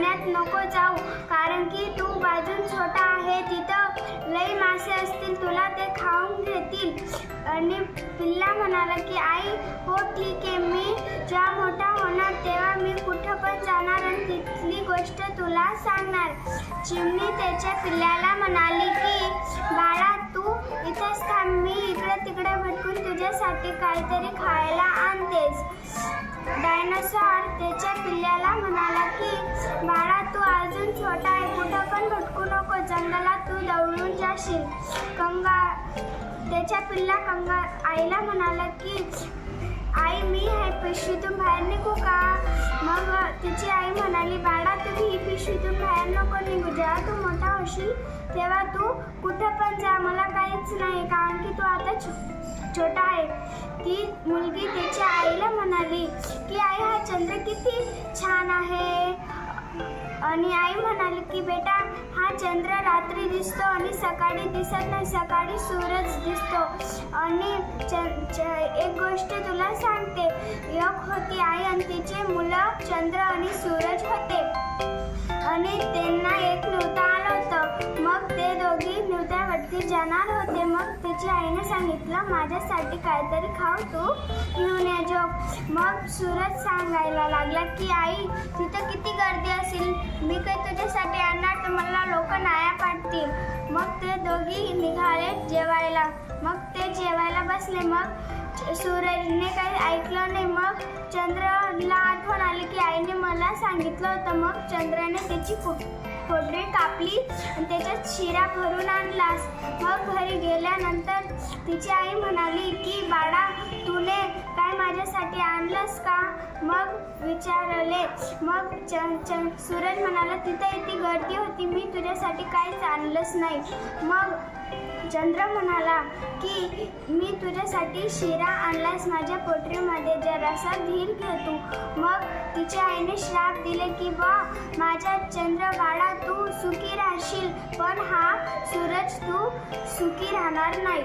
पाण्यात नको जाऊ. कारण की तू बाजून छोटा आहे तिथं लई मासे असतील तुला ते खाऊन घेतील. आणि पिल्ला म्हणाला की आई हो ठीक आहे मी जेव्हा मोठा होणार तेव्हा मी कुठं पण जाणार आणि तिथली गोष्ट तुला सांगणार. चिमणी त्याच्या पिल्ल्याला म्हणाली की बाळा तू इथंच थांब मी इकडे तिकडे भटकून तुझ्यासाठी काहीतरी खायला आणतेस डायनासॉर त्याच्या पिल्ल्याला म्हणाला की छोटा आहे कुठं पण भटकू नको जंगलात तू दौडून जाशील. कंगा त्याच्या पिल्ला कंगा आईला म्हणाला की आई मी हे पिशवीतून बाहेर निघू का? मग तिची आई म्हणाली बाळा तुम्ही ही पिशवीतून बाहेर नको निघू. जेव्हा तू मोठा होशील तेव्हा तू कुठं पण जा. मला काहीच नाही कारण की तू आता छो- छोटा आहे. ती मुलगी त्याच्या आईला म्हणाली की आई हा चंद्र किती छान आहे. आणि आई म्हणाली की बेटा हा चंद्र रात्री दिसतो आणि सकाळी दिसत नाही. सकाळी सूरज दिसतो. आणि च एक गोष्ट तुला सांगते. एक होती आई आणि तिचे मुलं चंद्र आणि सूरज होते. आणि त्यांना एक नव्हता दोघी नृत्यावरती जाणार होते. मग त्याची आईने सांगितलं माझ्यासाठी काहीतरी खाऊ तू. घेऊन या जो. मग सूरज सांगायला लागला की आई तिथं किती गर्दी असेल. मी काही तुझ्यासाठी आणणार तर मला लोक नाया पाडतील. मग ते दोघी निघाले जेवायला. मग ते जेवायला बसले. मग सूरजने काही ऐकलं नाही. मग चंद्रला आठवण आली की आईने मला सांगितलं होतं. मग चंद्राने त्याची फुट खोबरे कापली आणि त्याच्यात शिरा भरून आणलास. मग घरी गेल्यानंतर तिची आई म्हणाली की बाळा तुने काय माझ्यासाठी आणलंस का? मग विचारले. मग च च सूरज म्हणाला तिथे इथे गर्दी होती मी तुझ्यासाठी काहीच आणलंच नाही. मग चंद्र म्हणाला की मी तुझ्यासाठी शिरा आणलास माझ्या पोटरीमध्ये जरासा धीर घे तू. मग तिच्या आईने श्राप दिले की बा माझ्या चंद्र बाळा तू सुखी राहशील पण हा सूरज तू सुखी राहणार नाही.